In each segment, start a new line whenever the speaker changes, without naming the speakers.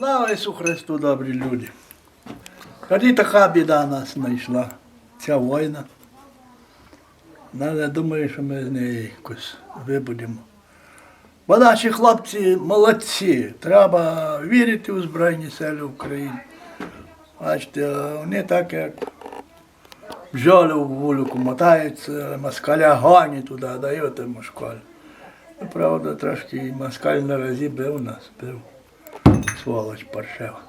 Слава Ісу Христу, добрі люди. Тоді така біда нас знайшла, ця війна. Ну, я думаю, що ми з неї якось вибудемо. Бо наші хлопці молодці. Треба вірити у Збройні Сили України. Бачите, вони так як бджоли в вулику мотаються, москаля гонять туди, дають йому школу. Ну, Правда, трошки москаль на разі бив нас, бив. Сволоч паршева.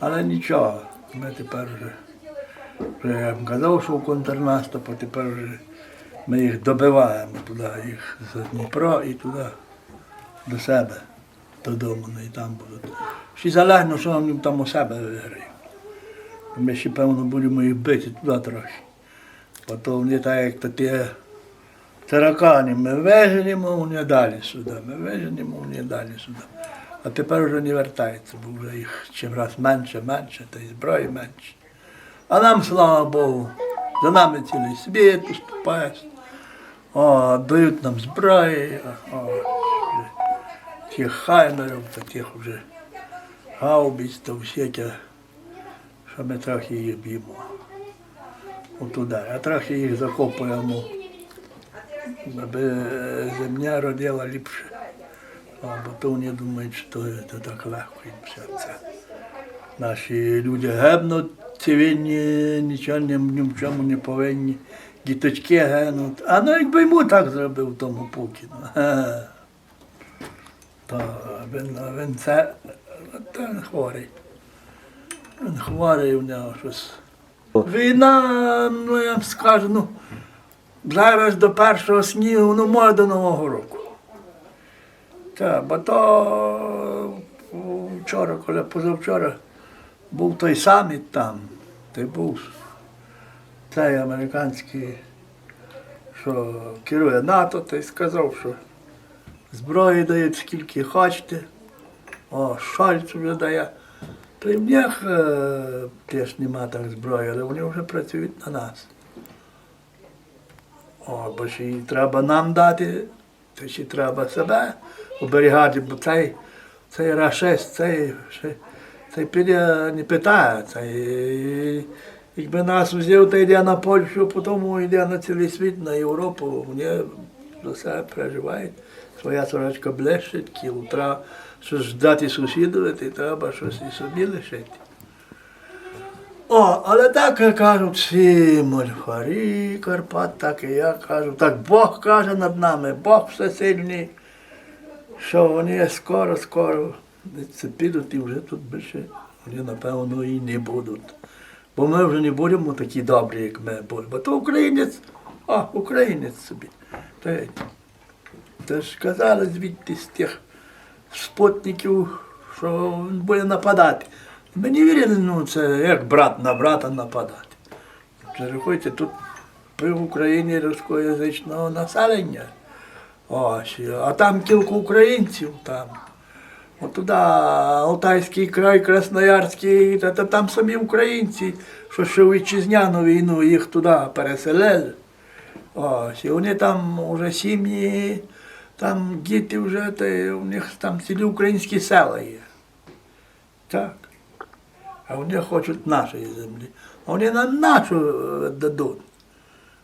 Але нічого, ми тепер вже, вже я вам казав, що в контрнаступу, тепер вже ми їх добиваємо туди, їх за Дніпро і туди до себе, додому, ну, і там будуть. Всі залежно, що вони там у себе виграють. Ми ще, певно, будемо їх бити туди трохи. Бо то вони так, як то ті таракани, ми виженемо, вони далі сюди, ми виженемо, вони далі сюди. А тепер вже не вертаються, бо вже їх чим раз менше, менше, та й зброї менше. А нам, слава Богу, за нами цілий світ уступає. О, дають нам зброї, о, тих хаймерів, та тих вже гаубиць, та всяке, що ми трохи їх б'ємо. Отуди, а трохи їх закопуємо, аби земля родила ліпше. А, то вони думають, що це так легко їм все це. Наші люди гебнуть, цивільні, нічого ні, в чому не повинні. Діточки гинуть. А ну якби йому так зробив тому Путіну. То він, він це він хворий. Він хворий у нього щось. Війна, ну я вам скажу, ну, зараз до першого снігу, ну може до Нового року. Так, бо то вчора, коли позавчора був той саміт там, той був цей американський, що керує НАТО, той сказав, що зброї дають скільки хочете, о, Шольц вже дає. То і в них е, теж нема так зброї, але вони вже працюють на нас. О, бо ще й треба нам дати, то ще треба себе оберігати, бо цей, цей рашист, цей, цей піде не питає. Цей, якби нас взяв, то йде на Польщу, потім йде на цілий світ, на Європу, вони за себе переживають. Своя сорочка блищить, кіл, треба щось дати сусідові, то треба щось і собі лишити. О, але так кажуть всі мольфарі Карпат, так і я кажу. Так Бог каже над нами, Бог всесильний, що вони скоро, скоро це підуть і вже тут більше вони, напевно, і не будуть. Бо ми вже не будемо такі добрі, як ми були. Бо то українець, а, українець собі. Й- Та ж казали звідти з тих спутників, що він буде нападати. Ми не вірили, ну це як брат на брата нападати. Це тут при Україні рускоязичного населення. Ось, а там кілька українців там. От Алтайський край, Красноярський, та, та там самі українці, що ще вітчизняну війну їх туди переселили. Ось, і вони там вже сім'ї, там діти вже, та у них там цілі українські села є. Так. А вони хочуть нашої землі. А вони на нашу е, дадуть.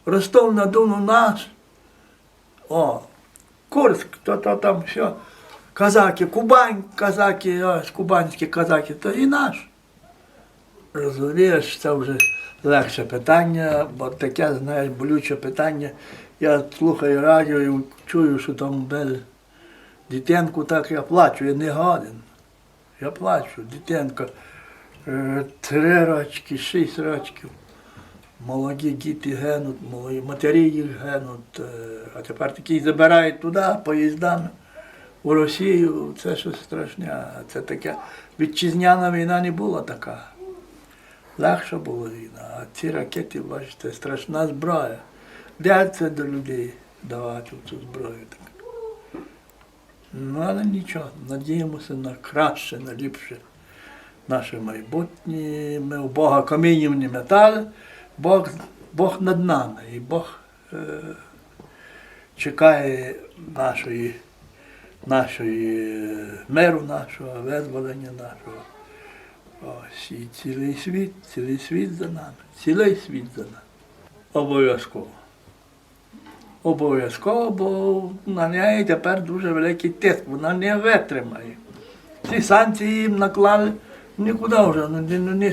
Ростов на Дону наш. О, Курск, то, то там все. Казаки, Кубань, казаки, ось кубанські казаки, то і наш. Розумієш, це вже легше питання, бо таке, знаєш, болюче питання. Я слухаю радіо і чую, що там бел дитинку так я плачу, я не годен. Я плачу, дитинка. Е, Три рочки, шість рочків. Молоді діти гинуть, молоді матері їх гинуть, е, а тепер такі забирають туди поїздами у Росію. Це щось страшне. Це таке. Вітчизняна війна не була така. Легша була війна, а ці ракети, бачите, страшна зброя. Де це до людей давати цю зброю? Так? Ну, але нічого, надіємося на краще, на ліпше. Наше майбутнє. Ми у Бога камінів не метали, Бог, Бог над нами, і Бог е, чекає нашої нашої е, миру нашого, визволення нашого. Ось і цілий світ, цілий світ за нами, цілий світ за нами. Обов'язково. Обов'язково, бо на неї тепер дуже великий тиск, вона не витримає. Ці санкції їм наклали нікуди вже. ні- ну,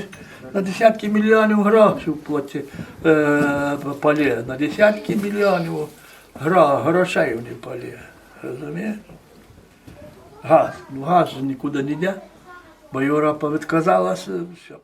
На десятки мільйонів грошей платі е, палі, на десятки мільйонів гро, грошей вони палі. Розумієш? Газ. Ну, газ нікуди не йде, бо Європа відказалася. Все.